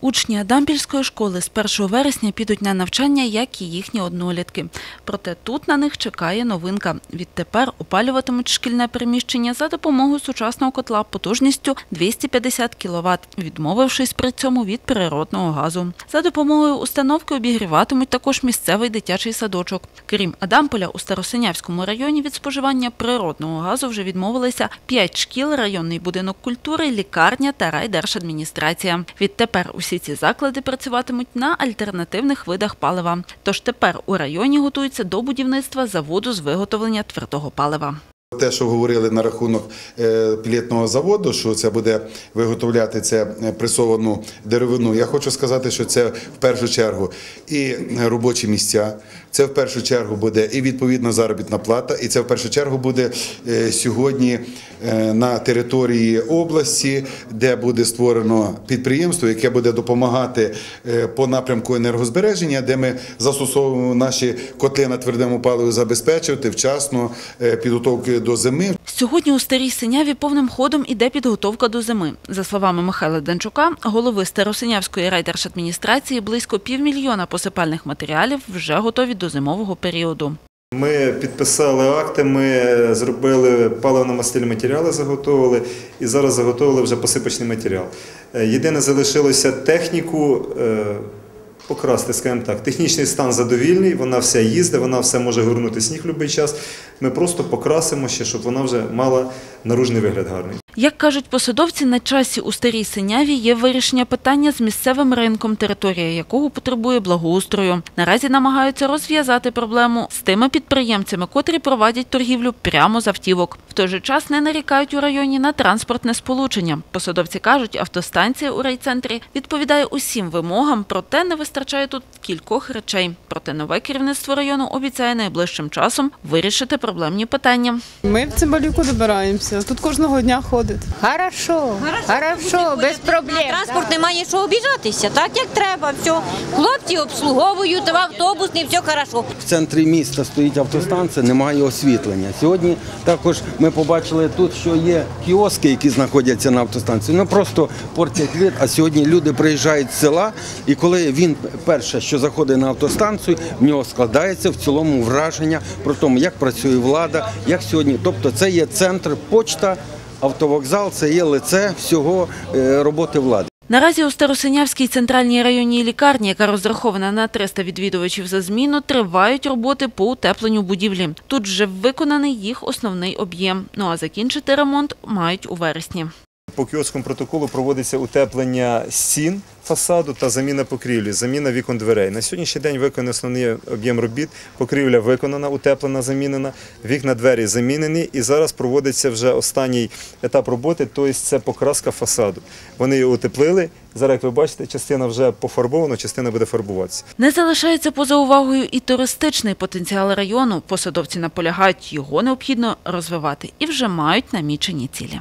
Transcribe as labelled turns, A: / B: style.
A: Учні Адампільської школи з 1 вересня підуть на навчання, як і їхні однолітки. Проте тут на них чекає новинка. Відтепер опалюватимуть шкільне приміщення за допомогою сучасного котла потужністю 250 кВт, відмовившись при цьому від природного газу. За допомогою установки обігріватимуть також місцевий дитячий садочок. Крім Адамполя, у Старосинявському районі від споживання природного газу вже відмовилися 5 шкіл, районний будинок культури, лікарня та райдержадміністрація. Відтепер усі ці заклади працюватимуть на альтернативних видах палива. Тож тепер у районі готуються до будівництва заводу з виготовлення твердого палива.
B: Те, що говорили на рахунок е, пілетного заводу, що це буде виготовляти це е, пресовану деревину. Я хочу сказати, що це в першу чергу і робочі місця, це в першу чергу буде і відповідна заробітна плата, і це в першу чергу буде е, сьогодні на території області, де буде створено підприємство, яке буде допомагати по напрямку енергозбереження, де ми застосовуємо наші котли на твердому паливі забезпечувати вчасно е, підготовки до зими.
A: Сьогодні у Старій Синяві повним ходом іде підготовка до зими. За словами Михайла Данчука, голови Старосинявської райдержадміністрації, близько півмільйона посипальних матеріалів вже готові до зимового періоду.
C: Ми підписали акти, ми зробили паливно-мастильні матеріали, заготовили і зараз заготовили вже посипочний матеріал. Е, Єдине залишилося техніку е, покрасти, скажімо так. Технічний стан задовільний, вона вся їздить, вона все може горнути сніг в будь-який час. Ми просто покрасимо ще, щоб вона вже мала наружний вигляд гарний.
A: Як кажуть посадовці, на часі у Старій Синяві є вирішення питання з місцевим ринком, територія якого потребує благоустрою. Наразі намагаються розв'язати проблему з тими підприємцями, котрі проводять торгівлю прямо з автівок. В той же час не нарікають у районі на транспортне сполучення. Посадовці кажуть, автостанція у райцентрі відповідає усім вимогам, проте не вистачає тут кількох речей. Проте нове керівництво району обіцяє найближчим часом вирішити проблемні питання.
D: Ми в Цимбалюку добираємося. Тут кожного дня ходить.
E: Хорошо, хорошо, без проблем.
F: Транспорт немає що обіжатися, так як треба. Все. Хлопці обслуговують, автобусний, все хорошо.
G: В центрі міста стоїть автостанція, немає освітлення. Сьогодні також ми побачили тут, що є кіоски, які знаходяться на автостанції. Ну просто портять вид. А сьогодні люди приїжджають з села, і коли він перше, що заходить на автостанцію, в нього складається в цілому враження про тому, як працює влада, як сьогодні. Тобто, це є центр, почта, автовокзал, це є лице всього е, роботи влади.
A: Наразі у Старосинявській центральній районній лікарні, яка розрахована на 300 відвідувачів за зміну, тривають роботи по утепленню будівлі. Тут вже виконаний їх основний об'єм. Ну а закінчити ремонт мають у вересні.
C: По кіотському протоколу проводиться утеплення стін фасаду та заміна покрівлі, заміна вікон дверей. На сьогоднішній день виконаний основний об'єм робіт. Покрівля виконана, утеплена, замінена, вікна двері замінені. І зараз проводиться вже останній етап роботи, тобто це покраска фасаду. Вони його утеплили. Зараз, як ви бачите, частина вже пофарбована, частина буде фарбуватися.
A: Не залишається поза увагою і туристичний потенціал району. Посадовці наполягають, його необхідно розвивати і вже мають намічені цілі.